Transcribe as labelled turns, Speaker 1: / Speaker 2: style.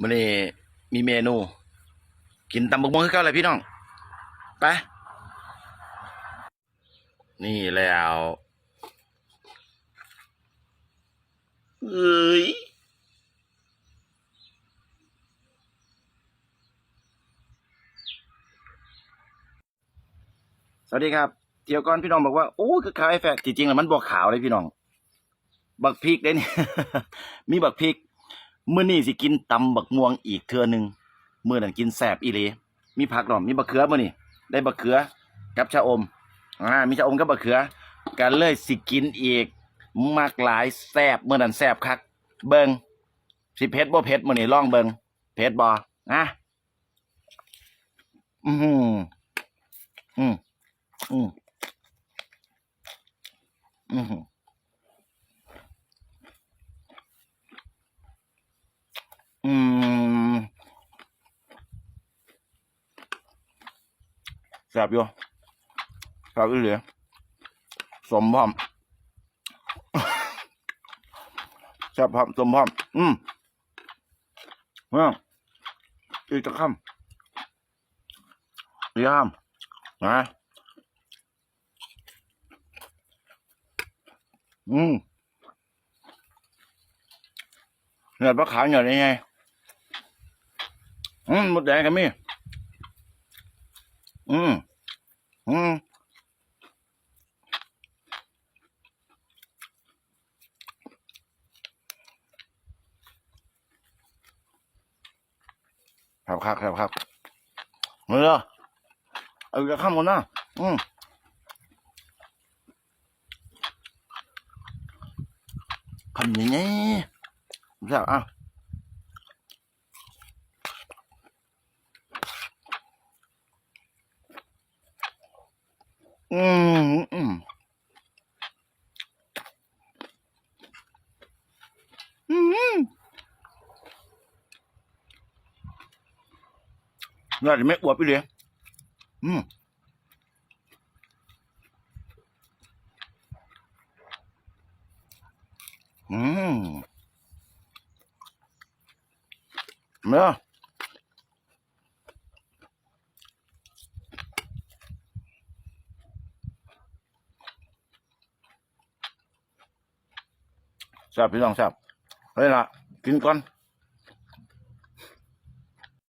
Speaker 1: มื้อนี้มีเมนู กินตำบักม่วงคือเก่าเลยพี่น้องไปนี่แล้วเอ้ยสวัสดีครับเที่ยวก่อนพี่น้องบอกว่าโอ้คือขาวไอ้แฟกจริงๆแล้วมันบอกขาวเลยพี่น้อง บักพริกได้นี่ มีบักพริก มื้อนี้สิกินตำบักม่วงอีกเทื่อหนึ่งมื้อนั้นกินแซ่บอีหลีมีผักหน่อมมีบักเขือมื้อนี้ได้บักเขือกับชะอมอ่ามีชะอมกับบักเขือกันเลยสิกินอีกมากหลายแซ่บมื้อนั้นแซ่บคัก เบิงสิเผ็ดบ่เผ็ดมื้อนี้ลองเบิงเผ็ดบ่อะอือหืออืมอืมอือหือ อืม แซ่บอยู่แซ่บอีหลีสมพร้อมแซ่บพร้อมสมพร้อมอืมเมื่ออีกจะคำอีกคำนะอืมเนื้อปลาขาวเหนียวยังไงอืมหมดแดงกันมี อืมอืมครับครับครับครับเมื่อเอาจะข้ามกันนะอืมคำอย่างนี้ใช่อะ อืมอืมอืมน่าจะไม่อวบไปเลยอืมอืมเนาะแซ่บพี่น้องแซ่บเฮ้ยละกินก่อน